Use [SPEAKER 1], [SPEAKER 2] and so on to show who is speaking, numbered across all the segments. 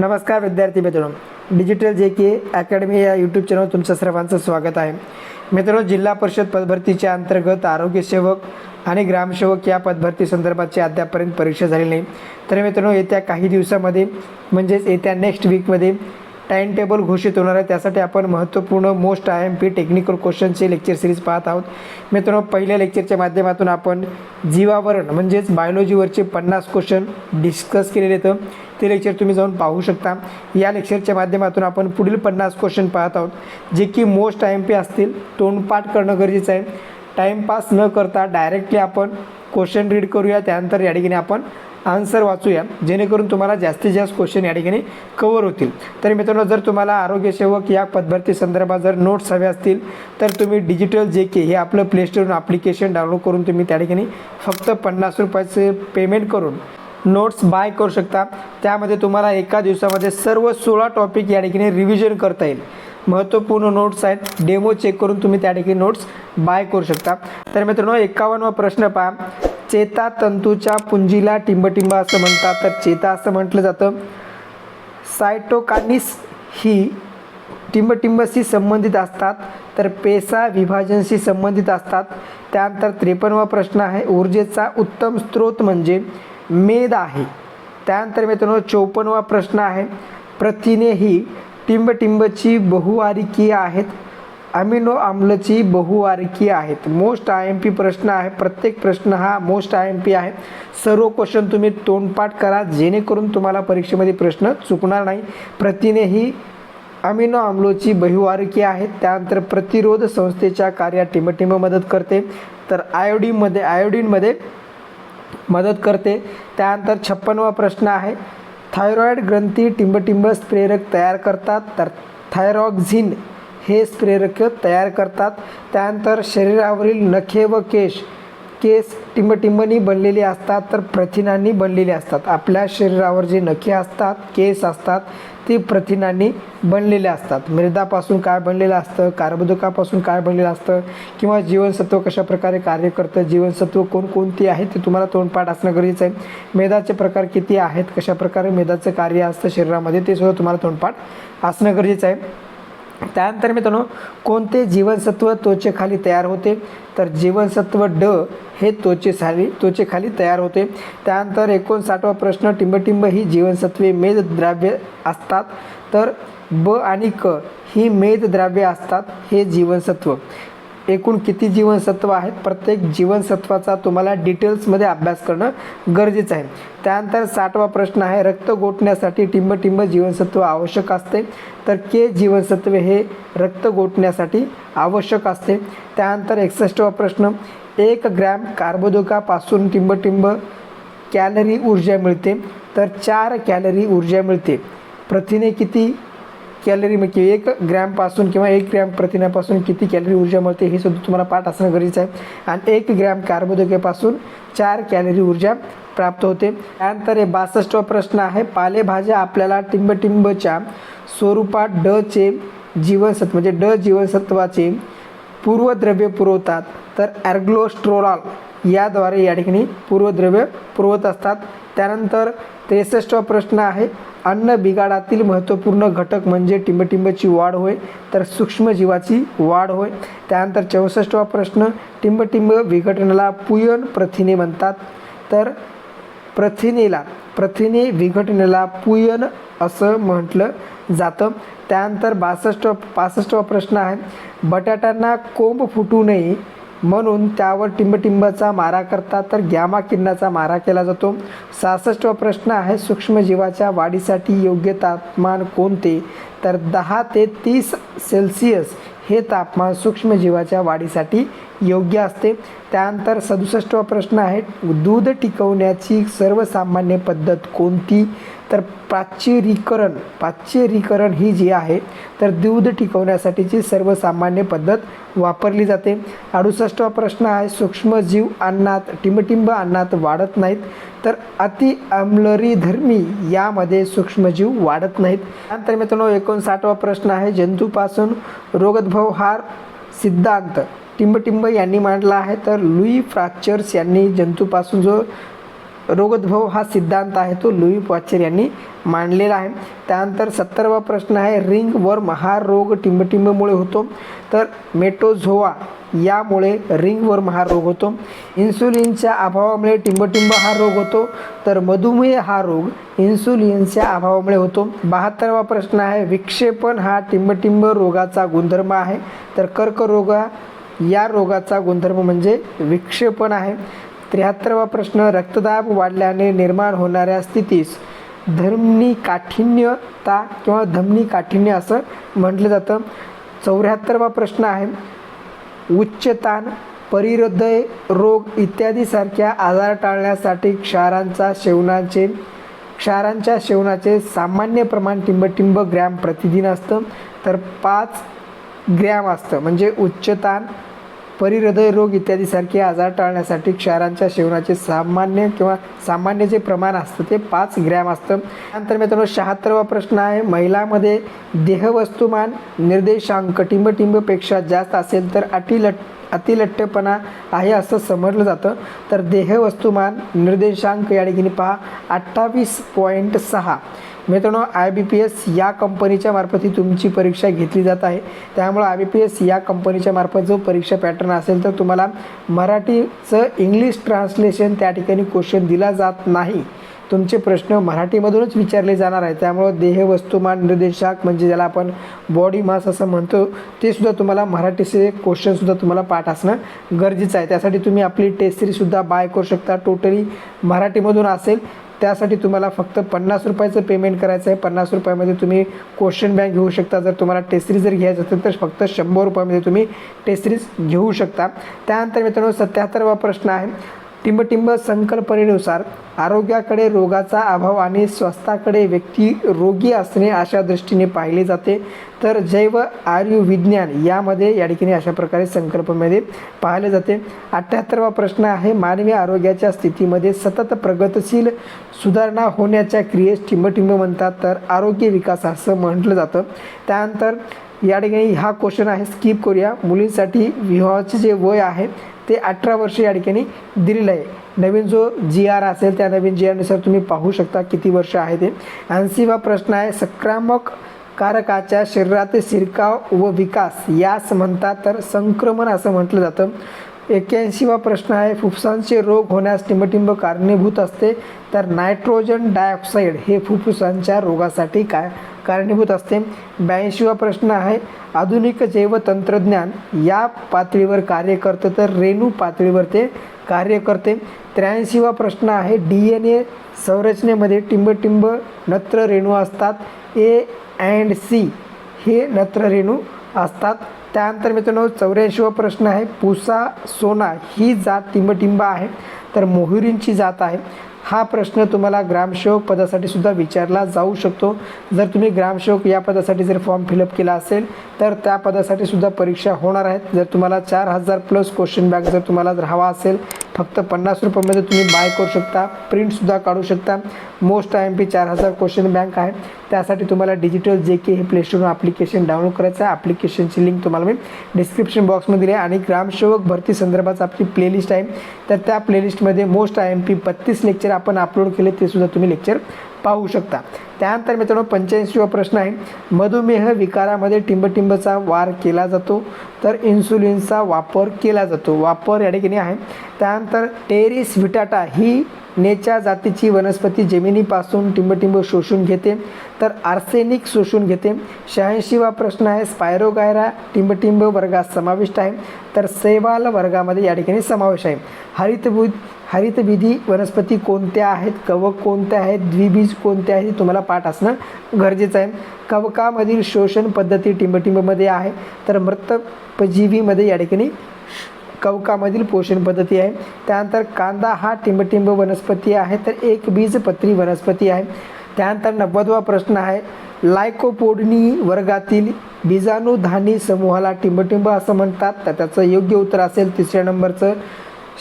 [SPEAKER 1] नमस्कार विद्यार्थी मित्रांनो. डिजिटल जे के अकॅडमी या यूट्यूब चॅनलवर तुमचं सर्वांचं स्वागत आहे. मित्रांनो जिल्हा परिषद पदभरतीच्या अंतर्गत आरोग्यसेवक आणि ग्रामसेवक या पदभरती संदर्भाची अद्यापर्यंत परीक्षा झाली नाही. तर मित्रांनो येत्या काही दिवसामध्ये म्हणजेच येत्या नेक्स्ट वीकमध्ये टाईम टेबल घोषित होणार आहे. त्यासाठी आपण महत्त्वपूर्ण most I M P technical क्वेश्चनचे lecture series पाहत आहोत. मित्रांनो पहिल्या लेक्चरच्या माध्यमातून आपण जीवावरण म्हणजेच बायोलॉजीवरचे पन्नास क्वेश्चन डिस्कस केलेले आहेत. ते लेक्चर तुम्ही जाऊन पाहू शकता. या लेक्चरच्या माध्यमातून आपण पुढील पन्नास क्वेश्चन पाहत आहोत. जे की मोस्ट आय एम पी असतील तोंडपाठ करणं गरजेचं आहे. टाईमपास न करता डायरेक्टली आपण क्वेश्चन रीड करूया. त्यानंतर या ठिकाणी आपण आन्सर वाचूया. जेणेकरून तुम्हाला जास्तीत जास्त क्वेश्चन या ठिकाणी कवर होतील. तर मित्रांनो जर तुम्हाला आरोग्यसेवक या पदभरती संदर्भात जर नोट्स हवे असतील तर तुम्ही डिजिटल जे के हे आपलं प्ले ॲप्लिकेशन डाउनलोड करून तुम्ही त्या ठिकाणी फक्त पन्नास रुपयाचे पेमेंट करून नोट्स बाय करू शकता. त्यामध्ये तुम्हाला एका दिवसामध्ये सर्व सोळा टॉपिक या ठिकाणी रिव्हिजन करता येईल. महत्त्वपूर्ण नोट्स आहेत. डेमो चेक करून तुम्ही त्या ठिकाणी नोट्स बाय करू शकता. तर मित्रांनो एकावन्नवा प्रश्न पहा. चेता तंतूच्या पुंजीला टिंबटिंब असं म्हणतात. तर चेता असं म्हटलं जातं. सायटोकानिस ही टिंबटिंबशी संबंधित असतात. तर पेसा विभाजनशी संबंधित असतात. त्यानंतर त्रेपन्नवा प्रश्न आहे. ऊर्जेचा उत्तम स्रोत म्हणजे मेद आहे. त्यानंतर मित्रांनो चौपन्नवा प्रश्न आहे. प्रथिने ही टिंबटिंबची बहुवारिकीय आहेत. अमिनो आम्लची बहुवारकी आहेत. मोस्ट आय एम पी प्रश्न आहे. प्रत्येक प्रश्न हा मोस्ट आय एम पी आहे. सर्व क्वेश्चन तुम्ही तोंडपाठ करा. जेणेकरून तुम्हाला परीक्षेमध्ये प्रश्न चुकणार नाही. प्रथिने ही अमिनो आम्लोची बहुवारकीय आहेत. त्यानंतर प्रतिरोध संस्थेच्या कार्यात टिंबटिंब मदत करते. तर आयोडीनमध्ये आयोडीनमध्ये मदत करते. त्यानंतर छप्पनवा प्रश्न आहे. थायरॉईड ग्रंथी टिंबटिंब प्रेरक तयार करतात. तर थायरॉक्झिन हे स्प्रेरक तयार करतात. त्यानंतर शरीरावरील नखे व केश केस टिंबटिंबनी बनलेले असतात तर प्रथिनांनी बनलेले असतात. आपल्या शरीरावर जे नखे असतात केस असतात ते प्रथिनांनी बनलेले असतात. मृदापासून काय बनलेलं असतं कार्बोदकापासून काय बनलेलं असतं किंवा जीवनसत्व कशा प्रकारे कार्य करतं जीवनसत्व कोणकोणती आहेत ते तुम्हाला तोंडपाठ असणं गरजेचं आहे. मेदाचे प्रकार किती आहेत कशाप्रकारे मेदाचं कार्य असतं शरीरामध्ये ते सुद्धा तुम्हाला तोंडपाठ असणं गरजेचं आहे. त्यानंतर मित्रांनो कोणते जीवनसत्व त्वचेखाली तयार होते? तर जीवनसत्व ड हे त्वचेखाली त्वचेखाली तयार होते. त्यानंतर एकोणसाठवा प्रश्न टिंबटिंब ही जीवनसत्वे मेदद्राव्य असतात. तर ब आणि क ही मेदद्राव्य असतात हे जीवनसत्व. एकूण किती जीवनसत्व आहेत? प्रत्येक जीवनसत्वाचा तुम्हाला डिटेल्समध्ये अभ्यास करणं गरजेचं आहे. त्यानंतर साठवा प्रश्न आहे रक्त गोठण्यासाठी टिंबटिंब जीवनसत्व आवश्यक असते. तर के जीवनसत्व हे रक्त गोठण्यासाठी आवश्यक असते. त्यानंतर एकसष्टवा प्रश्न एक ग्रॅम कार्बोदकापासून टिंबटिंब कॅलरी ऊर्जा मिळते. तर चार कॅलरी ऊर्जा मिळते. प्रथिने किती? कॅलरी म्हणजे एक ग्रॅमपासून किंवा एक ग्रॅम प्रथिनापासून किती कॅलरी ऊर्जा मिळते हे सुद्धा तुम्हाला पाठ असणं गरजेचं आहे. आणि एक ग्रॅम कार्बोदकेपासून चार कॅलरी ऊर्जा प्राप्त होते. त्यानंतर हे बासष्टवा प्रश्न आहे. पालेभाज्या आपल्याला टिंबटिंबच्या स्वरूपात ड चे जीवनसत्व म्हणजे ड जीवनसत्वाचे पूर्वद्रव्य पुरवतात. तर ॲर्ग्लोस्ट्रोलॉल याद्वारे या ठिकाणी पूर्वद्रव्य पुरवत असतात. त्यानंतर त्रेसष्टवा प्रश्न आहे अन्न बिघाडातील महत्त्वपूर्ण घटक म्हणजे टिंबटिंबची वाढ होय तर सूक्ष्मजीवाची वाढ होय. त्यानंतर चौसष्टवा प्रश्न टिंबटिंब विघटनाला पुयन प्रथिने म्हणतात. तर प्रथिनेला प्रथिने विघटनेला पुयन असं म्हटलं जातं. त्यानंतर बासष्ट पासष्टवा प्रश्न आहे बटाट्यांना कोंब फुटू नये म्हणून त्यावर टिंबटिंबाचा मारा करतात तर गॅमा किरणाचा मारा केला जातो. सहासष्टवा प्रश्न आहे सूक्ष्मजीवाच्या वाढीसाठी योग्य तापमान कोणते? तर दहा ते तीस सेल्सिअस हे तापमान सूक्ष्मजीवाच्या वाढीसाठी योग्य असते. त्यानंतर सदुसष्टवा प्रश्न आहे दूध टिकवण्याची सर्वसामान्य पद्धत कोणती? तर प्राच्यरीकरण प्राच्यरीकरण ही जी आहे तर दूध टिकवण्यासाठीची सर्वसामान्य पद्धत वापरली जाते. अडुसष्टवा प्रश्न आहे सूक्ष्मजीव अन्नात टिंबटिंब अन्नात वाढत नाहीत तर अति आम्लरीधर्मी यामध्ये सूक्ष्मजीव वाढत नाहीत. त्यानंतर मित्रांनो एकोणसाठवा प्रश्न आहे जंतूपासून रोगद्भव हार सिद्धांत. टिंबटिंब यांनी मांडला आहे. तर लुई फ्रॅक्चर्स यांनी जंतूपासून जो रोगोद्भव हा सिद्धांत आहे तो लुई पॉचर यांनी मांडलेला आहे. त्यानंतर सत्तरवा प्रश्न आहे रिंग वर्म हा रोग टिंबटिंबमुळे होतो. तर मेटोझोआ यामुळे रिंग वर्म हा रोग होतो. इन्सुलिनच्या अभावामुळे टिंबटिंब हा रोग होतो. तर मधुमेह हा रोग इन्सुलिनच्या अभावामुळे होतो. बहात्तरवा प्रश्न आहे विक्षेपण हा टिंबटिंब रोगाचा गुणधर्म आहे. तर कर्करोग या रोगाचा गुणधर्म म्हणजे विक्षेपण आहे. त्र्याहत्तरवा प्रश्न रक्तदाब वाढल्याने निर्माण होणाऱ्या स्थितीस धमनी काठिण्यता किंवा धमनी काठिण्य असं म्हटलं जातं. चौऱ्याहत्तरवा प्रश्न आहे. उच्च ताण परिहृदय रोग इत्यादीसारख्या आजार टाळण्यासाठी क्षारांचा सेवनाचे क्षारांच्या सेवनाचे सामान्य प्रमाण टिंबटिंब ग्रॅम प्रतिदिन असतं. तर पाच ग्रॅम असतं. म्हणजे उच्च ताण परिहृदय रोग इत्यादीसारखे आजार टाळण्यासाठी क्षारांच्या सेवनाचे सामान्य किंवा सामान्य जे प्रमाण असतं ते पाच ग्रॅम असतं. त्यानंतर मित्रांनो शहात्तरवा प्रश्न आहे. महिलामध्ये देहवस्तुमान निर्देशांक टिंबटिंबपेक्षा जास्त असेल तर अतिलट अतिलठ्ठपणा आहे असं समजलं जातं. तर देहवस्तुमान निर्देशांक या ठिकाणी पहा. अठ्ठावीस पॉईंट सहा. मित्रांनो आय बी पी एस या कंपनीच्या मार्फत ही तुमची परीक्षा घेतली जात आहे. त्यामुळं आय बी पी एस या कंपनीच्या मार्फत जो परीक्षा पॅटर्न असेल तर तुम्हाला मराठीचं इंग्लिश ट्रान्सलेशन त्या ठिकाणी क्वेश्चन दिला जात नाही. तुमचे प्रश्न मराठीमधूनच विचारले जाणार आहे त्यामुळं देह वस्तुमान निर्देशाक म्हणजे ज्याला आपण बॉडी मास असं म्हणतो ते सुद्धा तुम्हाला मराठीचे क्वेश्चनसुद्धा तुम्हाला पाठ असणं गरजेचं आहे. त्यासाठी तुम्ही आपली टेस्ट सिरीजसुद्धा बाय करू शकता. टोटली मराठीमधून असेल. त्यासाठी तुम्हाला फक्त पन्नास रुपयाचं पेमेंट करायचं आहे पन्नास रुपयामध्ये तुम्ही क्वेश्चन बँक घेऊ शकता. जर तुम्हाला टेस्ट सिरीज जर घ्यायचं असेल तर फक्त शंभर रुपयामध्ये तुम्ही टेस्ट सिरीज घेऊ शकता. त्यानंतर मित्रांनो सत्याहत्तरवा प्रश्न आहे. टिंबटिंब संकल्पनेनुसार आरोग्याकडे रोगाचा अभाव आणि स्वास्थ्याकडे व्यक्ती रोगी असणे अशा दृष्टीने पाहिले जाते. तर जैव आयुर्विज्ञान यामध्ये या ठिकाणी अशा प्रकारे संकल्पमध्ये पाहिले जाते. अठ्ठ्याहत्तरवा प्रश्न आहे मानवी आरोग्याच्या स्थितीमध्ये सतत प्रगतशील सुधारणा होण्याच्या क्रियेस टिंबटिंब म्हणतात. तर आरोग्य विकास असं म्हटलं जातं. त्यानंतर या ठिकाणी हा क्वेश्चन आहे. स्किप करूया. मुलींसाठी विवाहाचे जे वय आहे ते अठरा वर्ष या ठिकाणी दिलेलं आहे. नवीन जो जी आर असेल त्या नवीन जी आरनुसार तुम्ही पाहू शकता किती वर्ष आहे ते. ऐंशी हा प्रश्न आहे संक्रामक कारकाच्या शरीरातील शिरकाव व विकास यास म्हणतात तर संक्रमण असं म्हटलं जातं. एक्क्याऐंशीवा प्रश्न आहे फुफ्फुसांचे रोग होण्यास टिंबटिंब कारणीभूत असते तर नायट्रोजन डायऑक्साईड हे फुफ्फुसांच्या रोगासाठी काय? कारणीभूत असते. ब्याऐंशीवा प्रश्न आहे आधुनिक जैवतंत्रज्ञान या पातळीवर कार्य करतं तर रेणू पातळीवर ते कार्य करते. त्र्याऐंशीवा प्रश्न आहे डी एन ए संरचनेमध्ये टिंबटिंब नत्र रेणू असतात. ए अँड सी हे नत्र रेणू असतात. त्यानंतर मित्रांनो चौऱ्याऐंशीवा प्रश्न आहे पुसा सोना ही जात टिंबटिंब आहे. तर मोहरींची जात आहे. हा प्रश्न तुम्हाला ग्रामसेवक पदासाठी सुद्धा विचारला जाऊ शकतो. जर तुम्ही ग्रामसेवक या पदासाठी जर फॉर्म फिलअप केला असेल तर त्या पदासाठी सुद्धा परीक्षा होणार आहेत. जर तुम्हाला चार हजार प्लस क्वेश्चन बॅग जर तुम्हाला जर हवा असेल फक्त पन्नास रुपयामध्ये तुम्ही बाय करू शकता प्रिंटसुद्धा काढू शकता. मोस्ट आय एम पी चार हजार क्वेश्चन बँक आहे. त्यासाठी तुम्हाला डिजिटल जे के हे प्लेस्टोरवरून ॲप्लिकेशन डाउनलोड करायचं आहे. ॲप्लिकेशनची लिंक तुम्हाला मी डिस्क्रिप्शन बॉक्समध्ये दिली आहे. आणि ग्रामसेवक भरती संदर्भात आपली प्लेलिस्ट आहे. तर त्या प्लेलिस्टमध्ये मोस्ट आय एम पी बत्तीस लेक्चर आपण अपलोड केले ते सुद्धा तुम्ही लेक्चर पाहू शकता. त्यानंतर मित्रांनो पंच्याऐंशीवा प्रश्न आहे. मधुमेह विकारामध्ये टिंबटिंबचा वार केला जातो तर इन्सुलिनचा वापर केला जातो. वापर या ठिकाणी आहे. त्यानंतर टेरिस विटाटा ही नेच्या जातीची वनस्पती जमिनीपासून टिंबटिंब शोषून घेते तर आर्सेनिक शोषून घेते. शहाऐंशीवा प्रश्न आहे स्पायरोगायरा टिंबटिंब वर्गात समाविष्ट आहे तर सेवाल वर्गामध्ये या ठिकाणी समावेश आहे. हरितभूत हरितविधी वनस्पती कोणत्या आहेत कवक कोणत्या आहेत द्विबीज कोणत्या आहेत तुम्हाला पाठ असणं गरजेचं आहे. कवकामधील शोषण पद्धती टिंबटिंबमध्ये आहे तर मृतपजीवीमध्ये या ठिकाणी कवकामधील पोषण पद्धती आहे. त्यानंतर कांदा हा टिंबटिंब वनस्पती आहे तर एक बीजपत्री वनस्पती आहे. त्यानंतर नव्वदवा प्रश्न आहे लायकोपोडनी वर्गातील बीजाणुधानी समूहाला टिंबटिंब असं म्हणतात तर त्याचं योग्य उत्तर असेल तिसऱ्या नंबरचं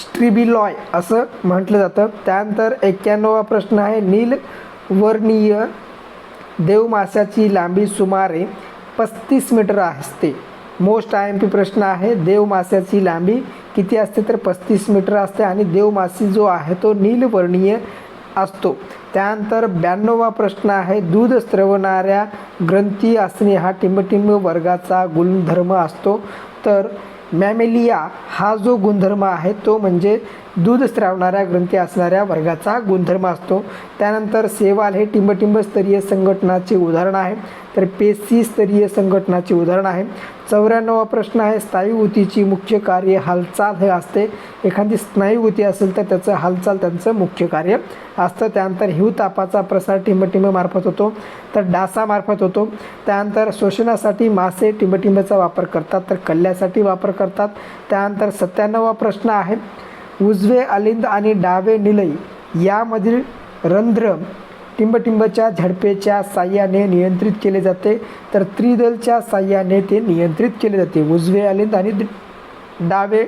[SPEAKER 1] स्ट्रिबिलॉय असं म्हटलं जातं. त्यानंतर एक्क्याण्णवा प्रश्न आहे नीलवर्णीय देवमाशाची लांबी सुमारे पस्तीस मीटर असते. मोस्ट आय एम पी प्रश्न आहे देवमास्याची लांबी किती असते तर पस्तीस मीटर असते आणि देवमासी जो आहे तो नीलवर्णीय असतो. त्यानंतर ब्याण्णवा प्रश्न आहे दूध स्त्रवणाऱ्या ग्रंथी असणे हा टिंबटिंब वर्गाचा गुणधर्म असतो. तर मॅमेलिया हा जो गुणधर्म आहे तो म्हणजे दूध स्त्रावणाऱ्या ग्रंथी असणाऱ्या वर्गाचा गुणधर्म असतो. त्यानंतर सेवाल हे टिंबटिंब स्तरीय संघटनाचे उदाहरण आहे. तर पेशी स्तरीय संघटनाचे उदाहरण आहे. चौऱ्याण्णवा प्रश्न आहे. स्थायू ऊतीची मुख्य कार्य हालचाल हे असते. एखादी स्नायू ऊती असेल तर त्याचं हालचाल त्यांचं मुख्य कार्य असतं. त्यानंतर हिवतापाचा प्रसार टिंबटिंबमार्फत होतो. तर डासामार्फत होतो. त्यानंतर शोषणासाठी मासे टिंबटिंबाचा वापर करतात. तर कल्ल्यासाठी वापर करतात. त्यानंतर सत्त्याण्णवा प्रश्न आहे. उजवे अलिंद आणि डावे निलय यामधील रंध्र टिंबटिंबच्या झडपेच्या साह्याने नियंत्रित केले जाते. तर त्रिदलच्या साह्याने ते नियंत्रित केले जाते. उजवे अलिंद आणि डावे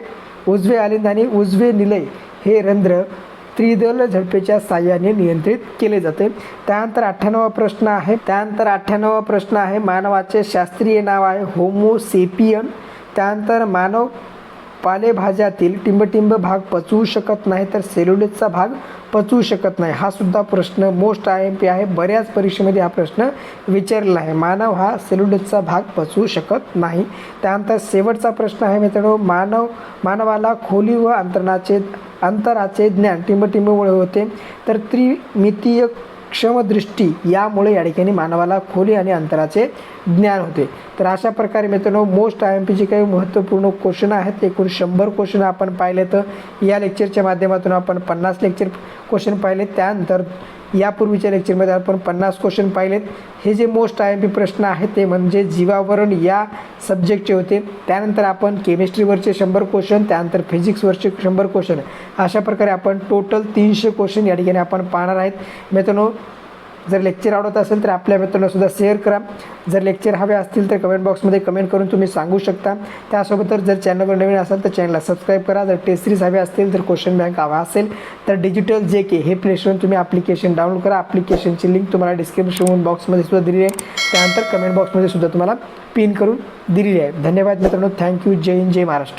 [SPEAKER 1] उजवे अलिंद आणि उजवे निलय हे रंध्र त्रिदल झडपेच्या साह्याने नियंत्रित केले जाते. त्यानंतर अठ्ठ्याण्णवा प्रश्न आहे. त्यानंतर अठ्ठ्याण्णवा प्रश्न आहे. मानवाचे शास्त्रीय नाव आहे होमोसेपियन. त्यानंतर मानव पालेभाज्यातील टिंबटिंब भाग पचवू शकत नाही तर सेल्युलेटचा भाग पचवू शकत नाही. हा सुद्धा प्रश्न मोस्ट आय एम पी आहे. बऱ्याच परीक्षेमध्ये हा प्रश्न विचारलेला आहे. मानव हा सेल्युलोजचा भाग पचवू शकत नाही. त्यानंतर शेवटचा प्रश्न आहे मित्रांनो. मानव मानवाला खोली व अंतरणाचे अंतराचे ज्ञान टिंबटिंबमुळे होते. तर त्रिमितीय क्षमदृष्टी यामुळे या ठिकाणी मानवाला खोली आणि अंतराचे ज्ञान होते. तर अशा प्रकारे मित्रांनो मोस्ट आय एम पीचे काही महत्त्वपूर्ण क्वेश्चन आहेत. एकूण शंभर क्वेश्चन आपण पाहिले तर या लेक्चरच्या माध्यमातून आपण पन्नास लेक्चर क्वेश्चन पाहिले. त्यानंतर यापूर्वीच्या लेक्चरमध्ये आपण पन्नास क्वेश्चन पाहिलेत. हे जे मोस्ट आय एम पी प्रश्न आहेत ते म्हणजे जीवावरण या सब्जेक्टचे होते. त्यानंतर आपण केमिस्ट्रीवरचे शंभर क्वेश्चन त्यानंतर फिजिक्सवरचे शंभर क्वेश्चन अशा प्रकारे आपण टोटल तीनशे क्वेश्चन या ठिकाणी आपण पाहणार आहेत. मित्रांनो जर लेक्चर आवडत असेल तर आपल्या मित्रांना सुद्धा शेअर करा. जर लेक्चर हवे असतील तर कमेंट बॉक्समध्ये कमेंट करून तुम्ही सांगू शकता. त्यासोबतच जर चॅनलवर नवीन असाल तर चॅनलला सबस्क्राईब करा. जर टेस्ट सिरीज हवे असतील तर क्वेश्चन बँक हवा असेल तर डिजिटल जे के हे प्ले तुम्ही ॲप्लिकेशन डाउनलोड करा. ॲप्लिकेशनची लिंक तुम्हाला डिस्क्रिप्शन बॉक्समध्ये सुद्धा दिली आहे. त्यानंतर कमेंट बॉक्समध्ये सुद्धा तुम्हाला पिन करून दिलेली आहे. धन्यवाद मित्रांनो. थँक्यू जय हिंद जय महाराष्ट्र.